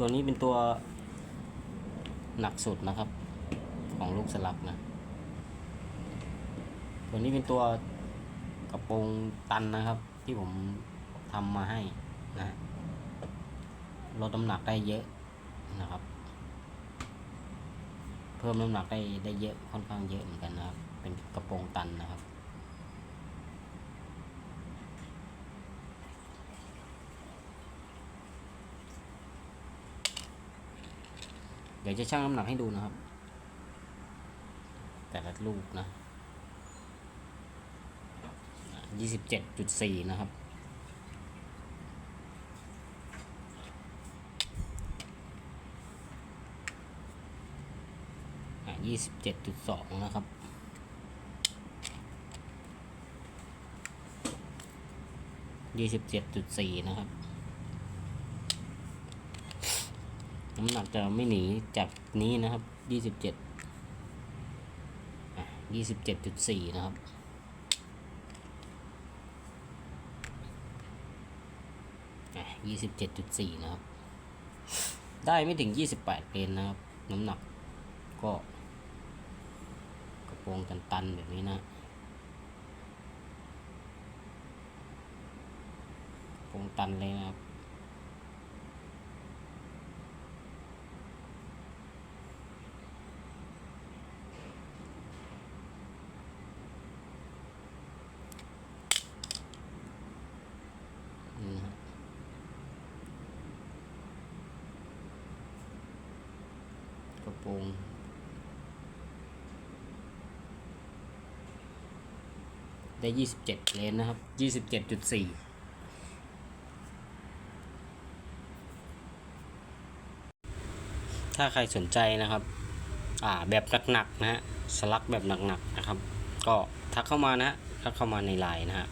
ตัวนี้เป็นตัวหนักสุดนะครับ ของลูกสลักนะ ตัวนี้เป็นตัวกระโปรงตันนะครับ ที่ผมทำมาให้นะลดน้ำหนักได้เยอะนะครับ เพิ่มน้ำหนักได้ได้เยอะค่อนข้างเยอะเหมือนกันนะครับ เป็นกระโปรงตันนะครับ เดี๋ยวจะชั่งน้ำหนักให้ดูนะครับ แต่ละลูกนะยี่สิบเจ็ดจุดสี่นะครับยี่สิบเจ็ดจุดสองนะครับยี่สิบเจ็ดจุดสี่นะครับ น้ำหนักจะไม่หนีจากนี้นะครับยี่สิบเจ็ดยี่สิบเจ็ดจุดสี่นะครับยี่สิบเจ็ดจุดสี่นะครับ ได้ไม่ถึงยี่สิบแปดเปนนะครับ น้ำหนักก็กระโปรงตันๆแบบนี้นะกระโปรงตันเลยนะครับ นี่นะฮะ กงได้ยี่สิบเจ็ดเลนนะครับยี่สิบเจ็ดจุดสี่ถ้าใครสนใจนะครับ อ่าแบบหนักๆนะฮะ สลักแบบหนักๆนะครับ ก็ทักเข้ามานะฮะ ทักเข้ามาในไลน์นะฮะ